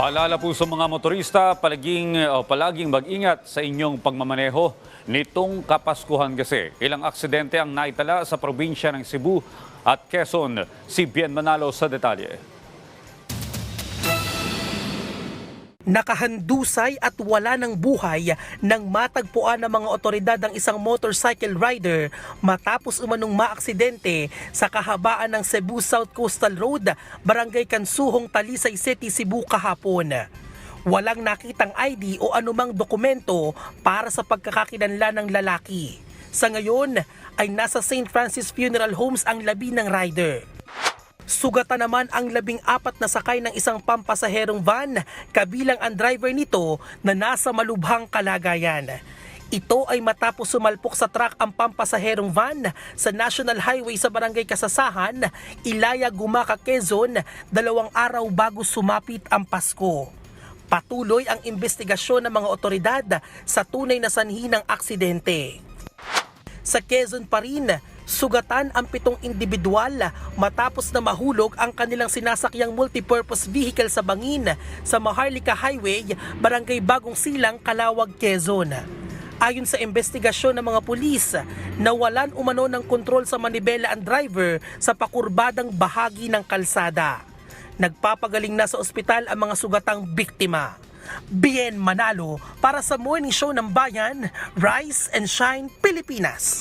Paalala po sa mga motorista, palaging, o palaging mag-ingat sa inyong pagmamaneho nitong Kapaskuhan kasi. Ilang aksidente ang naitala sa probinsya ng Cebu at Quezon. Si Bien Manalo sa detalye. Nakahandusay at wala ng buhay nang matagpuan ng mga otoridad ang isang motorcycle rider matapos umanong maaksidente sa kahabaan ng Cebu South Coastal Road, Barangay Kansuhong, Talisay City, Cebu kahapon. Walang nakitang ID o anumang dokumento para sa pagkakakilanlan ng lalaki. Sa ngayon ay nasa St. Francis Funeral Homes ang labi ng rider. Sugatan naman ang labing apat na sakay ng isang pampasaherong van, kabilang ang driver nito na nasa malubhang kalagayan. Ito ay matapos sumalpok sa truck ang pampasaherong van sa National Highway sa Barangay Kasasahan, Ilaya, Gumaca, Quezon, dalawang araw bago sumapit ang Pasko. Patuloy ang investigasyon ng mga otoridad sa tunay na sanhi ng aksidente. Sa Quezon pa rin, sugatan ang pitong individual matapos na mahulog ang kanilang sinasakyang multipurpose vehicle sa bangin sa Maharlika Highway, Barangay Bagong Silang, Calawag, Quezon. Ayon sa investigasyon ng mga pulis, nawalan umano ng kontrol sa manibela ang driver sa pakurbadang bahagi ng kalsada. Nagpapagaling na sa ospital ang mga sugatang biktima. Bien Manalo para sa Morning Show ng Bayan, Rise and Shine, Pilipinas.